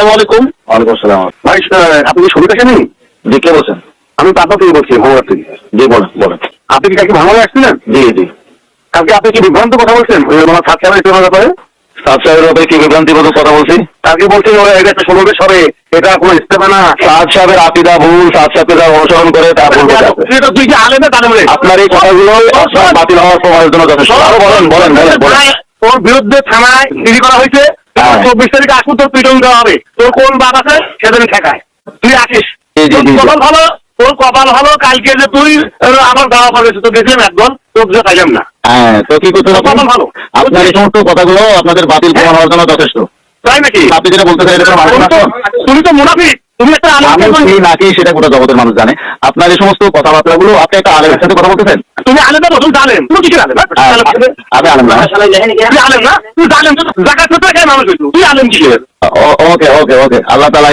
আসসালামু আলাইকুম। ওয়ালাইকুম আসসালাম। ভাই আপনি কি ছবি দেখেননি জি কে বলছেন। আমি পাতা থেকে বলছি ভাঙড়া থেকে জি বলেন বলেন। আপনি কি কালকে ভাঙড়ে আসছিলেন? জি জি। কালকে আপনি কি বিভ্রান্ত কথা বলছেন? আমার সাত সাহেবের ইস্তেমার ব্যাপারে? সাত সাহেবের ব্যাপারে কি বিভ্রান্তিবোধক কথা বলছি? কালকে বলছেন ওরা এটা একটা সমাবেশ হবে এটা কোনো ইস্তেমা না। সাত সাহেবের আপিদা ভুল সাত সাহেবের অনুসরণ করে তা ভুল এটা তুই কি তালেমে আপনার এই কথাগুলো বাতিল হওয়ার প্রমাণের জন্য যথেষ্ট। আরও বলেন বলেন বলেন বলেন। বিরুদ্ধে থানায় জিডি করা হয়েছে হ্যাঁ। চব্বিশ তারিখে আসুন তোর পিটন দেওয়া হবে। তোর কোন বাদ আছে সেদিন ঠেকায়। তুই আসিস। কপাল ভালো তোর কপাল ভালো কালকে যে তুই আমার দাওয়া পাবে তো গেছিলাম একদম তোর যে পাইলাম না। হ্যাঁ তো কি করতে হবে? কপাল ভালো। আপনার এই সমস্ত কথাগুলো আপনাদের বাতিল প্রমাণ জন্য যথেষ্ট। তাই নাকি? আপনি যেটা বলতে চাই এটা কোনো মানে তুমি তো মুনাফিক তুমি একটা আমি নাকি সেটা গোটা জগতের মানুষ জানে। আপনার এই সমস্ত কথাবার্তাগুলো আপনি একটা আলেমের সাথে কথা বলতেছেন তুমি আলেম না বসুন জানেন তুমি কিসের আলেম? হ্যাঁ? হ্যাঁ, আমি আলেম না। আলেম না? মানুষ হইতো? তুই আলেম কিসের ওকে ওকে ওকে আল্লাহ তালা